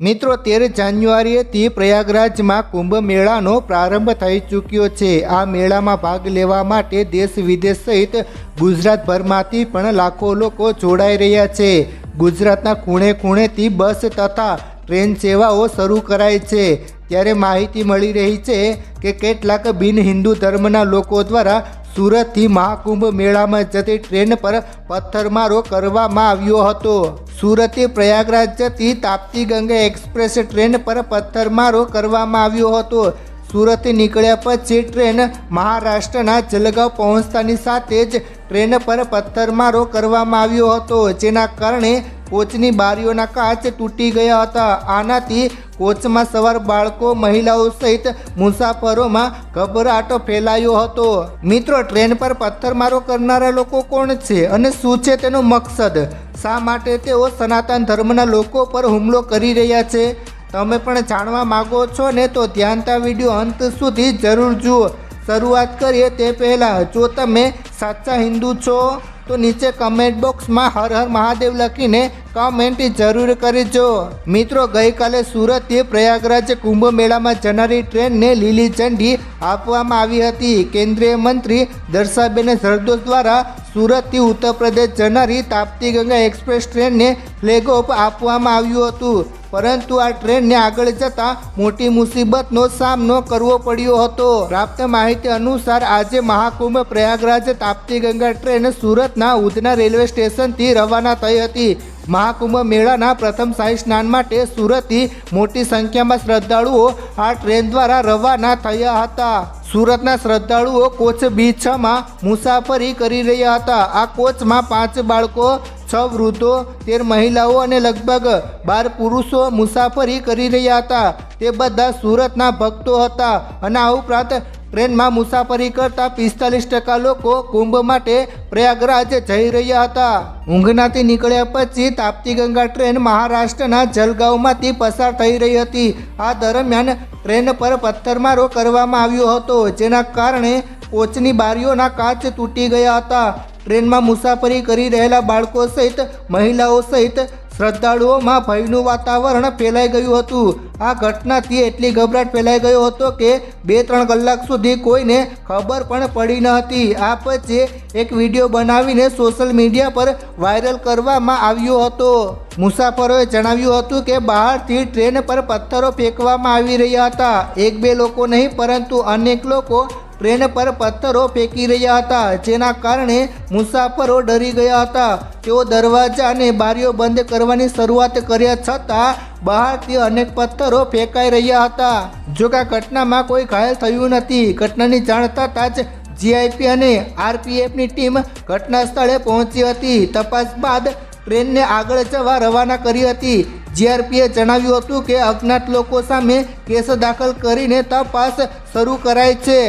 મિત્રો તેર જાન્યુઆરીએથી પ્રયાગરાજમાં કુંભ મેળાનો પ્રારંભ થઈ ચૂક્યો છે. આ મેળામાં ભાગ લેવા માટે દેશ વિદેશ સહિત ગુજરાતભરમાંથી પણ લાખો લોકો જોડાઈ રહ્યા છે. ગુજરાતના ખૂણે ખૂણેથી બસ તથા ટ્રેન સેવાઓ શરૂ કરાઈ છે. ત્યારે માહિતી મળી રહી છે કે કેટલાક બિન હિન્દુ ધર્મના લોકો દ્વારા સુરતથી મહાકુંભ મેળામાં જતી ટ્રેન પર પથ્થરમારો કરવામાં આવ્યો હતો. સુરતથી પ્રયાગરાજ જતી તાપ્તી ગંગા એક્સપ્રેસ ટ્રેન પર પથ્થરમારો કરવામાં આવ્યો હતો. સુરતથી નીકળ્યા પછી ટ્રેન મહારાષ્ટ્રના જલગાંવ પહોંચતાની સાથે જ ટ્રેન પર પથ્થરમારો કરવામાં આવ્યો હતો, જેના કારણે કોચની બારીઓના કાચ તૂટી ગયા હતા. આનાથી કોચમાં સવાર બાળકો, મહિલાઓ સહિત મુસાફરોમાં ગભરાટ ફેલાયો હતો. મિત્રો, ટ્રેન પર પથ્થરમારો કરનારા લોકો કોણ છે અને શું છે તેનો મકસદ? શા માટે તેઓ સનાતન ધર્મના લોકો પર હુમલો કરી રહ્યા છે? તમે પણ જાણવા માગો છો ને તો ધ્યાનતા વીડિયો અંત સુધી જરૂર જુઓ. શરૂઆત કરીએ તે પહેલાં, જો તમે સાચા હિન્દુ છો તો નીચે કમેન્ટ બોક્સમાં હર હર મહાદેવ લખીને કમેન્ટ જરૂર કરજો. મિત્રો, ગઈકાલે સુરતથી પ્રયાગરાજ કુંભ મેળામાં જનારી ટ્રેનને લીલી ઝંડી આપવામાં આવી હતી. કેન્દ્રીય મંત્રી દર્શાબેન જરદોશ દ્વારા સુરતથી ઉત્તર પ્રદેશ જનારી તાપ્તી ગંગા એક્સપ્રેસ ટ્રેનને ફ્લેગ ઓફ આપવામાં આવ્યું હતું. પરંતુ આ ટ્રેનને આગળ જતાં મોટી મુસીબતનો સામનો કરવો પડ્યો હતો. પ્રાપ્ત માહિતી અનુસાર, આજે મહાકુંભ પ્રયાગરાજ તાપ્તી ગંગા ટ્રેન સુરતના ઉધના રેલવે સ્ટેશનથી રવાના થઈ હતી. મહાકુંભ મેળાના પ્રથમ શાહી સ્નાન માટે સુરતથી મોટી સંખ્યામાં શ્રદ્ધાળુઓ આ ટ્રેન દ્વારા રવાના થયા હતા. સુરતના શ્રદ્ધાળુઓ કોચ બી છમાં મુસાફરી કરી રહ્યા હતા. આ કોચમાં પાંચ બાળકો, છ વૃદ્ધો, તેર મહિલાઓ અને લગભગ બાર પુરુષો મુસાફરી કરી રહ્યા હતા. તે બધા સુરતના ભક્તો હતા અને આ ઉપરાંત ટ્રેનમાં મુસાફરી કરતા પિસ્તાલીસ ટકા લોકો કુંભ માટે પ્રયાગરાજ જઈ રહ્યા હતા. ઊંઘનાથી નીકળ્યા પછી તાપ્તી ગંગા ટ્રેન મહારાષ્ટ્રના જલગાંવમાંથી પસાર થઈ રહી હતી. આ દરમિયાન ટ્રેન પર પથ્થરમારો કરવામાં આવ્યો હતો, જેના કારણે કોચની બારીઓના કાચ તૂટી ગયા હતા. ટ્રેનમાં મુસાફરી કરી રહેલા બાળકો સહિત, મહિલાઓ સહિત શ્રદ્ધાળુઓમાં ભયનું વાતાવરણ ફેલાઈ ગયું હતું. આ ઘટનાથી એટલી ગભરાટ ફેલાઈ ગયો હતો કે બે ત્રણ કલાક સુધી કોઈને ખબર પણ પડી ન હતી. આ પછી એક વીડિયો બનાવીને સોશિયલ મીડિયા પર વાયરલ કરવામાં આવ્યો હતો, મુસાફરોએ જણાવ્યું હતું કે બહારથી ટ્રેન પર પથ્થરો ફેંકવામાં આવી રહ્યા હતા. એક બે લોકો નહીં, પરંતુ અનેક લોકો ટ્રેન પર પથ્થરો ફેંકી રહ્યા હતા. જેના કારણે મુસાફરો ડરી ગયા હતા. તેઓ દરવાજા અને બારીઓ બંધ કરવાની શરૂઆત કર્યા છતાં બહારથી અનેક પથ્થરો ફેંકાઈ રહ્યા હતા. જો કે આ ઘટનામાં કોઈ ઘાયલ થયું નથી. ઘટનાની જાણ થતાં જ જીઆઈપી અને આરપીએફની ટીમ ઘટના સ્થળે પહોંચી હતી. તપાસ બાદ ટ્રેનને આગળ જવા રવાના કરી હતી. જીઆરપીએ જણાવ્યું હતું કે અજ્ઞાત લોકો સામે કેસ દાખલ કરીને તપાસ શરૂ કરાઈ છે.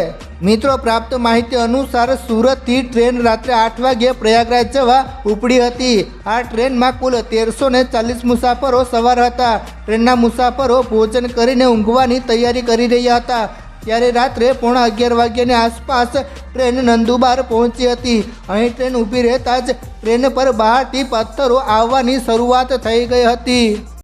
મિત્રો, પ્રાપ્ત માહિતી અનુસાર સુરતથી ટ્રેન રાત્રે આઠ વાગ્યે પ્રયાગરાજ જવા ઉપડી હતી. આ ટ્રેનમાં કુલ તેરસો ને ચાલીસ મુસાફરો સવાર હતા. ટ્રેનના મુસાફરો ભોજન કરીને ઊંઘવાની તૈયારી કરી રહ્યા હતા. ત્યારે રાત્રે પોણા અગિયાર વાગ્યાની આસપાસ ટ્રેન નંદુબાર પહોંચી હતી. અહીં ટ્રેન ઊભી રહેતા જ ટ્રેન પર બહારથી પથ્થરો આવવાની શરૂઆત થઈ ગઈ હતી.